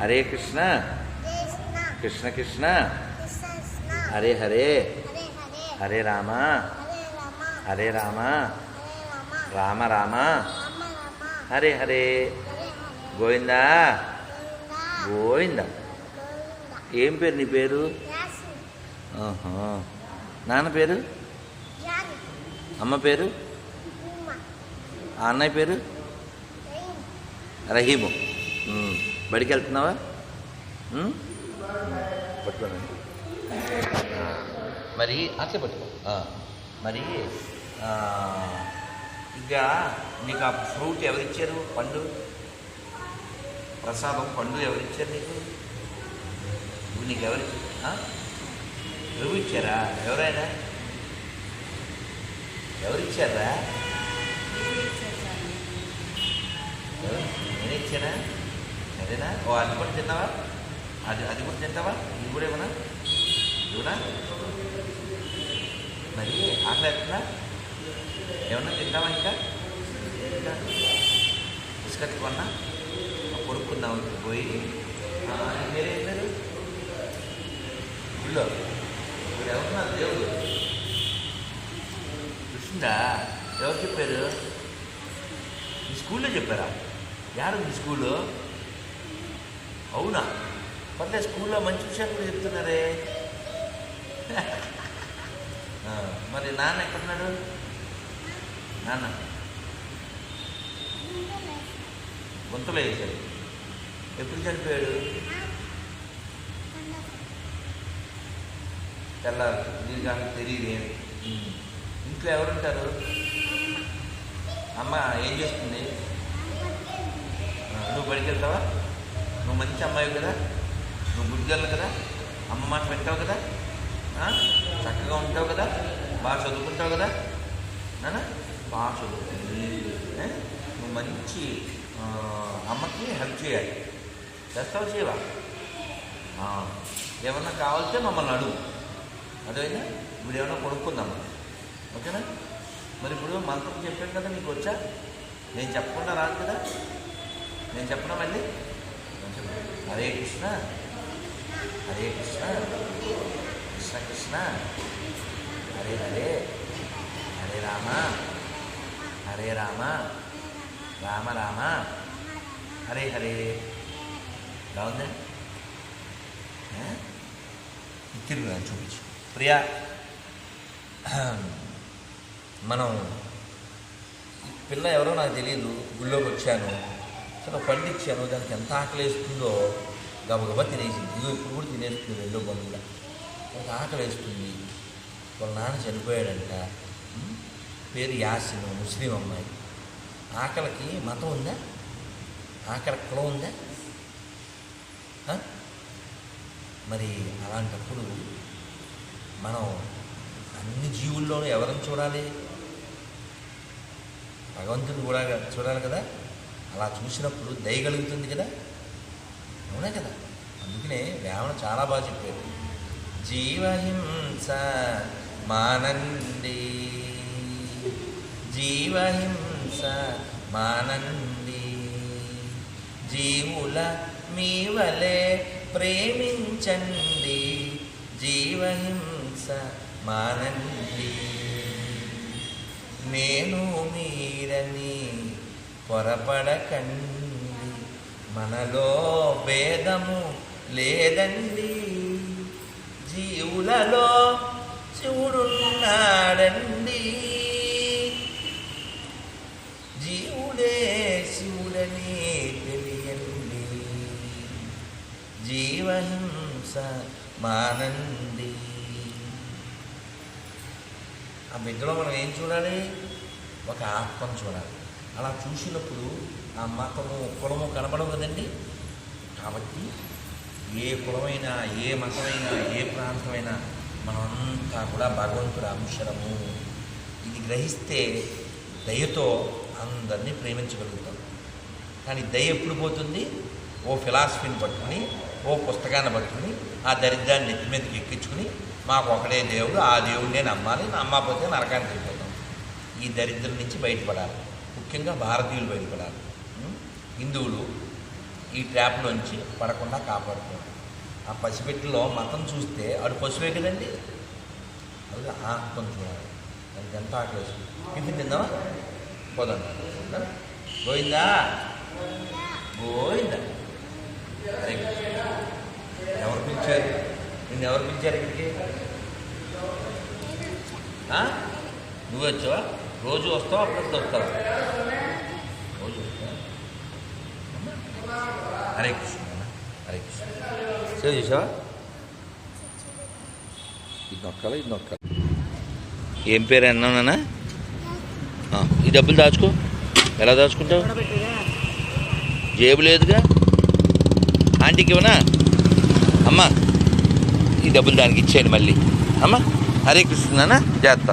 హరే కృష్ణ. కృష్ణ. కృష్ణ హరే హరే. హరే రామ. హరే రామ. రామ. రామ. హరే హరే. గోవిందా? గోవిందా. ఏం పేరు నీ పేరు. నాన్న పేరు? అమ్మ పేరు? అన్నయ్య పేరు? రహీము. బడికి వెళ్తున్నావా పట్టుకోనండి మరి అట్లే పట్టుకో. మరి ఇంకా నీకు ఆ ఫ్రూట్ ఎవరిచ్చారు పండు? ప్రసాదం పండు ఎవరిచ్చారు నీకు? ఇప్పుడు నీకు ఎవరి నువ్వు ఇచ్చారా? ఎవరైనా? ఎవరిచ్చారా ఎవరు? నేనే ఇచ్చానా అదేనా? ఓ అది కూడా తిన్నావా అది అది కూడా తింటావా ఇది కూడా ఏమన్నా? ఇవ్వనా? మరి ఆకలి ఎత్తున్నా ఏమన్నా తింటావా ఇంకా? ఇంకా? బిస్కెట్ కొన్నా పోయి. మీరే మీరు గుళ్ళో. ఇప్పుడు ఎవరున్నారు? దేవుడు. చూసిందా ఎవరు చెప్పారు? మీ స్కూల్లో చెప్పారా? యారు మీ స్కూల్లో అవునా? పర్లే స్కూల్లో మంచి విషయాలు కూడా చెప్తున్నారే. మరి నాన్న ఎక్కడున్నాడు? నాన్న. గుంతలో వేశాడు. ఎప్పుడు చనిపోయాడు? తెల్లారు మీరు అసలు తెలియదు ఇంట్లో ఎవరుంటారు? అమ్మ ఏం చేస్తుంది? నువ్వు బడికి వెళ్తావా నువ్వు మంచి అమ్మాయి కదా నువ్వు బుద్ధిగలను కదా అమ్మ మాట వింటావు కదా చక్కగా ఉంటావు కదా బాగా చదువుకుంటావు కదా నానా? బాగా చదువుకుంది నువ్వు మంచి అమ్మకి హెల్ప్ చేయాలి. చేస్తావు చేయవా? ఏమన్నా కావాల్సే మమ్మల్ని అడుగు. అదేనా ఇప్పుడు ఏమన్నా కొనుక్కుందాం. ఓకేనా? మరి ఇప్పుడు మంత్రం చెప్పాను కదా నీకు వచ్చా? నేను చెప్పకుండా రాదు కదా? నేను చెప్పనా మళ్ళీ? హరే కృష్ణ. హరే కృష్ణ. కృష్ణ కృష్ణ. హరే హరే. హరే రామ. హరే రామ. రామ రామ. హరే హరే. బాగుందండి ఉందా తిరుగు చూపించు. ప్రియా మనం పిల్ల ఎవరో నాకు తెలియదు. గుళ్ళోకి వచ్చాను. సరే పండించాను దానికి ఎంత ఆకలి వేస్తుందో గబగబా తినేసింది. ఇదిగో ఇప్పుడు కూడా తినేస్తుంది రెండో బంధువుల కూడా కొంత ఆకలి వేస్తుంది వాళ్ళ నాన్న చనిపోయాడంట. పేరు యాసిన్ ముస్లిం అమ్మాయి. ఆకలికి మతం ఉందా? ఆకలి కులం ఉందా? మరి అలాంటప్పుడు మనం అన్ని జీవుల్లోనూ ఎవరిని చూడాలి? భగవంతుని కూడా చూడాలి కదా? అలా చూసినప్పుడు దయ కలుగుతుంది కదా? అవునా కదా? అందుకనే వేమన చాలా బాగా చెప్పారు. జీవహింస మానండి. జీవహింస మానండి. జీవుల మీ వలే ప్రేమించండి. జీవహింస మానండి. నేను మీరని పొరపడకండి మనలో భేదము లేదండి. జీవులలో శివుడున్నాడండి జీవుడే శివుడని తెలియండి. జీవహింస మానండి. ఆ బిడ్డలో మనం ఏం చూడాలి? ఒక ఆత్మను చూడాలి. అలా చూసినప్పుడు ఆ మతము కులము కనబడవు కదండి? కాబట్టి ఏ కులమైనా ఏ మతమైనా ఏ ప్రాంతమైనా మనమంతా కూడా భగవంతుడు అంశరము ఇది గ్రహిస్తే దయతో అందరినీ ప్రేమించగలుగుతాం. కానీ దయ ఎప్పుడు పోతుంది? ఓ ఫిలాసఫీని పట్టుకుని ఓ పుస్తకాన్ని పట్టుకుని ఆ దరిద్రాన్ని నెత్తి మీదకి ఎక్కించుకుని మాకు ఒకడే దేవుడు ఆ దేవుడినే నమ్మాలి నమ్మకపోతే నరకానికి వెళ్ళిపోతాం. ఈ దరిద్రం నుంచి బయటపడాలి. ముఖ్యంగా భారతీయులు బయటపడాలి. హిందువులు ఈ ట్రాప్లోంచి పడకుండా కాపాడుకోండి ఆ పసిపెట్టిలో మతం చూస్తే ఆడు పశువే కదండి? అది ఆకుని చూడాలి దానికి ఎంత ఆకలి టిఫిన్ తిందామా? పోదండి పోయిందా? పోయిందా? అరే ఎవరు పిలిచారు? నిన్ను ఎవరు పిలిచారు ఇక్కడికి? నువ్వు వచ్చావా? రోజు వస్తాం అప్పుడప్పుడు వస్తావా రోజు హరే కృష్ణ హరే కృష్ణ. సేవ చేసావా ఇది నొక్కాలా ఇది నొక్కాలి ఏం పేరు అన్నానా ఈ డబ్బులు దాచుకో. ఎలా దాచుకుంటావు? జేబు లేదుగా. ఆంటీకి ఇవ్వనా? అమ్మా ఈ డబ్బులు దానికి ఇచ్చేయండి మళ్ళీ. అమ్మా హరే కృష్ణ జాగ్రత్త.